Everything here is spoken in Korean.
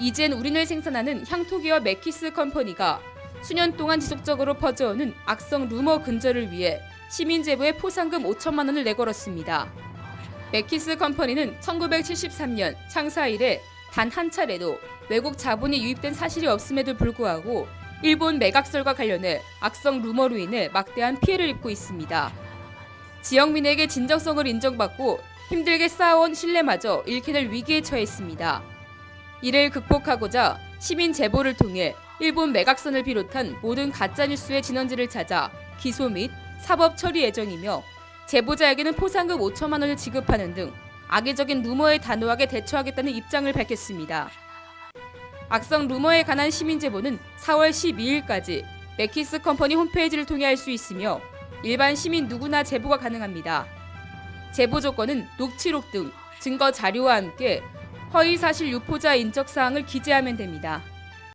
이젠 우린을 생산하는 향토기업 맥키스 컴퍼니가 수년 동안 지속적으로 퍼져오는 악성 루머 근절을 위해 시민 제보에 포상금 5천만 원을 내걸었습니다. 맥키스 컴퍼니는 1973년 창사 이래 단 한 차례도 외국 자본이 유입된 사실이 없음에도 불구하고 일본 매각설과 관련해 악성 루머로 인해 막대한 피해를 입고 있습니다. 지역민에게 진정성을 인정받고 힘들게 쌓아온 신뢰마저 잃게 될 위기에 처했습니다. 이를 극복하고자 시민 제보를 통해 일본 매각선을 비롯한 모든 가짜뉴스의 진원지를 찾아 기소 및 사법 처리 예정이며 제보자에게는 포상금 5천만 원을 지급하는 등 악의적인 루머에 단호하게 대처하겠다는 입장을 밝혔습니다. 악성 루머에 관한 시민 제보는 4월 12일까지 맥키스 컴퍼니 홈페이지를 통해 할 수 있으며 일반 시민 누구나 제보가 가능합니다. 제보 조건은 녹취록 등 증거 자료와 함께 허위 사실 유포자 인적 사항을 기재하면 됩니다.